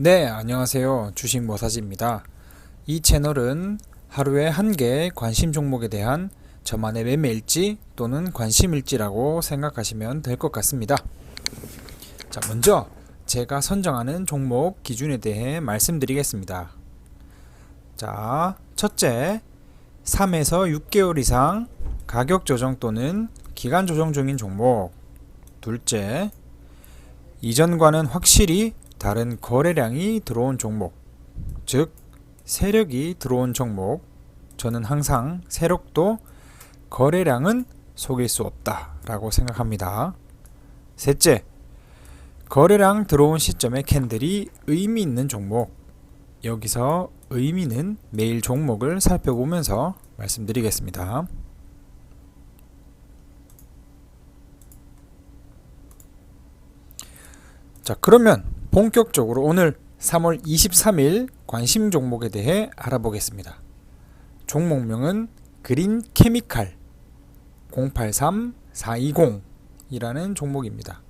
네, 안녕하세요. 주식 모사지입니다. 이 채널은 하루에 한개 관심 종목에 대한 저만의 매매일지 또는 관심일지라고 생각하시면 될 것 같습니다. 자, 먼저 제가 선정하는 종목 기준에 대해 말씀드리겠습니다. 자, 첫째, 3에서 6개월 이상 가격 조정 또는 기간 조정 중인 종목. 둘째, 이전과는 확실히 다른 거래량이 들어온 종목, 즉 세력이 들어온 종목. 저는 항상 세력도 거래량은 속일 수 없다라고 생각합니다. 셋째, 거래량 들어온 시점의 캔들이 의미 있는 종목. 여기서 의미는 매일 종목을 살펴보면서 말씀드리겠습니다. 자, 그러면 본격적으로 오늘 3월 23일 관심 종목에 대해 알아보겠습니다. 종목명은 그린 케미칼 083420 이라는 종목입니다.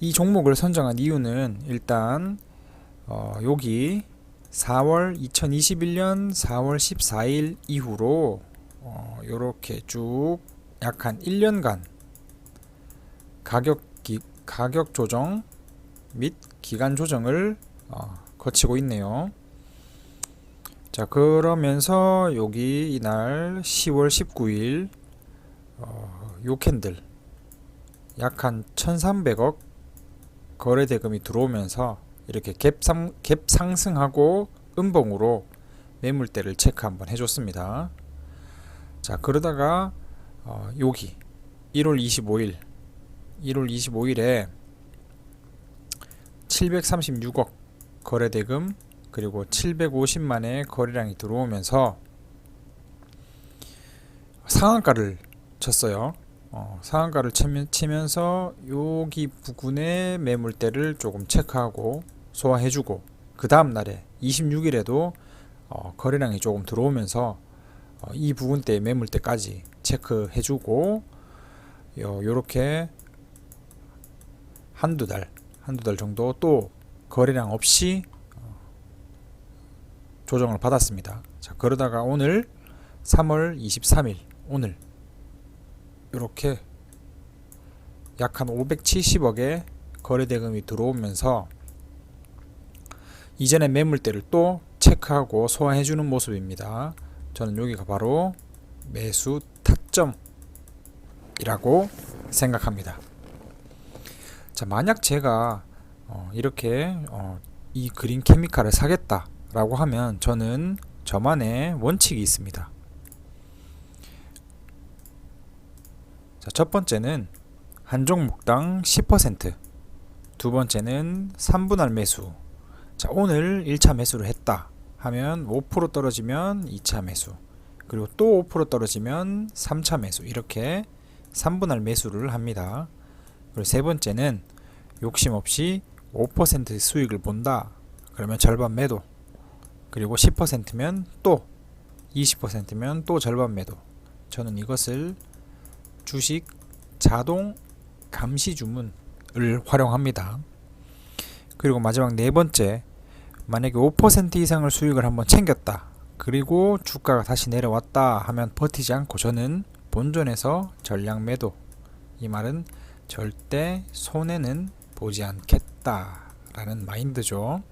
이 종목을 선정한 이유는 일단 어, 여기 4월 2021년 4월 14일 이후로 어, 이렇게 쭉 약 한 1년간 가격 기, 가격 조정 및 기간 조정을 어, 거치고 있네요. 자 그러면서 여기 이날 10월 19일 어, 요 캔들 약 한 1,300억 거래 대금이 들어오면서 이렇게 갭, 상, 갭 상승하고 음봉으로 매물대를 체크 한번 해줬습니다. 자 그러다가 어, 여기 1월 25일 1월 25일에 736억 거래 대금 그리고 750만의 거래량이 들어오면서 상한가를 쳤어요. 어, 상한가를 치면, 치면 서 여기 부근의 매물대를 조금 체크하고 소화해주고 그 다음 날에 26일에도 어, 거래량이 조금 들어오면서 어, 이 부분대 매물대까지 체크해주고 요, 요렇게 한두 달 한두 달 정도 또 거래량 없이 어, 조정을 받았습니다. 자 그러다가 오늘 3월 23일 오늘 이렇게 약 한 570억의 거래 대금이 들어오면서 이전의 매물대를 또 체크하고 소화해 주는 모습입니다. 저는 여기가 바로 매수 타점이라고 생각합니다. 자, 만약 제가 어, 이렇게 어, 이 그린 케미칼을 사겠다 라고 하면 저는 저만의 원칙이 있습니다. 자, 첫 번째는 한 종목당 10%, 두 번째는 3분할 매수. 자, 오늘 1차 매수를 했다 하면 5% 떨어지면 2차 매수. 그리고 또 5% 떨어지면 3차 매수. 이렇게 3분할 매수를 합니다. 그리고 세 번째는 욕심 없이 5% 수익을 본다. 그러면 절반 매도. 그리고 10%면 또 20%면 또 절반 매도. 저는 이것을 주식 자동 감시 주문을 활용합니다. 그리고 마지막 네 번째, 만약에 5% 이상을 수익을 한번 챙겼다. 그리고 주가가 다시 내려왔다 하면 버티지 않고 저는 본전에서 전량 매도. 이 말은 절대 손해는 보지 않겠다라는 마인드죠.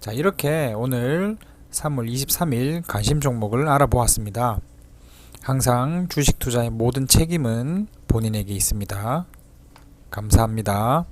자, 이렇게 오늘 3월 23일 관심 종목을 알아보았습니다. 항상 주식 투자의 모든 책임은 본인에게 있습니다. 감사합니다.